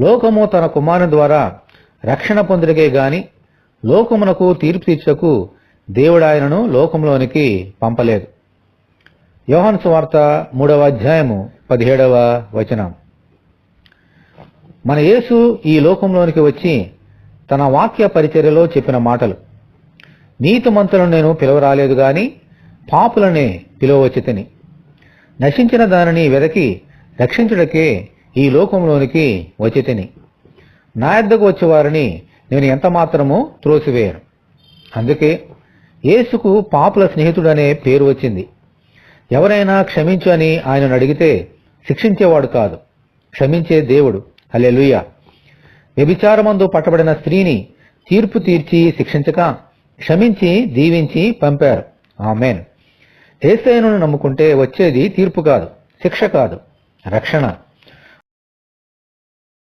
లోకము తన కుమారుని ద్వారా రక్షణ పొందుడికే గాని లోకమునకు తీర్పు తీర్చకు దేవుడాయనను లోకంలోనికి పంపలేదు. యోహన్ సువార్త మూడవ అధ్యాయము పదిహేడవ వచనం. మన యేసు ఈ లోకంలోనికి వచ్చి తన వాక్య పరిచర్యలో చెప్పిన మాటలు. నీతిమంతులను నేను పిలవరాలేదు గాని పాపులనే పిలువవచ్చితిని. నశించిన దానిని వెదకి రక్షించుడకే ఈ లోకంలోనికి వచ్చితిని నా యొద్దకు వచ్చేవారిని నేను ఎంత మాత్రము త్రోసివేయను. అందుకే యేసుకు పాపుల స్నేహితుడనే పేరు వచ్చింది. ఎవరైనా క్షమించు అని ఆయనను అడిగితే శిక్షించేవాడు కాదు. క్షమించే దేవుడు. హల్లెలూయ. వ్యభిచారమందు పట్టబడిన స్త్రీని తీర్పు తీర్చి శిక్షించక క్షమించి దీవించి పంపారు. ఆమెన్. ఏసైను నమ్ముకుంటే వచ్చేది తీర్పు కాదు శిక్ష కాదు రక్షణ.